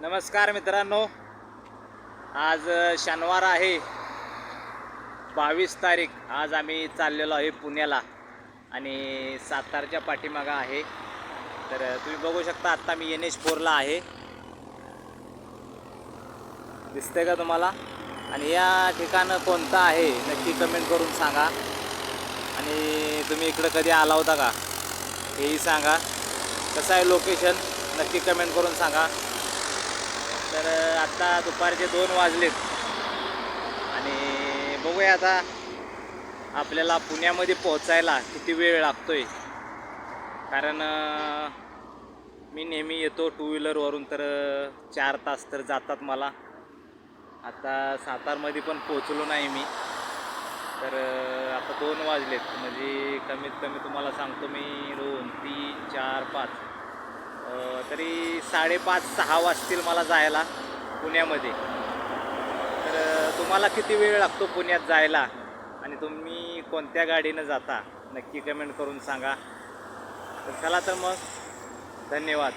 नमस्कार मित्रांनो. आज शनिवार आहे. बावीस तारीख. आज आम्ही चाललेलो आहे पुण्याला आणि सातारच्या पाठीमागं आहे. तर तुम्ही बघू शकता आत्ता मी एन एच फोरला आहे. दिसतंय का तुम्हाला? आणि या ठिकाण कोणतं आहे नक्की कमेंट करून सांगा. आणि तुम्ही इकडं कधी आला होता का? हेही सांगा. कसं आहे लोकेशन नक्की कमेंट करून सांगा. तर आत्ता दुपारचे दोन वाजलेत. आणि बघूया आता आपल्याला पुण्यामध्ये पोहोचायला किती वेळ लागतोय. कारण मी नेहमी येतो टू व्हीलरवरून तर चार तास तर जातात मला. आता सातारमध्ये पण पोचलो नाही मी. तर आता दोन वाजलेत. म्हणजे कमीत कमी तुम्हाला सांगतो मी दोन तीन चार पाच. तरी साडेपाच सहा वाजतील मला जायला पुण्यामध्ये. तर तुम्हाला किती वेळ लागतो पुण्यात जायला? आणि तुम्ही कोणत्या गाडीनं जाता? नक्की कमेंट करून सांगा. तर चला तर मग. धन्यवाद.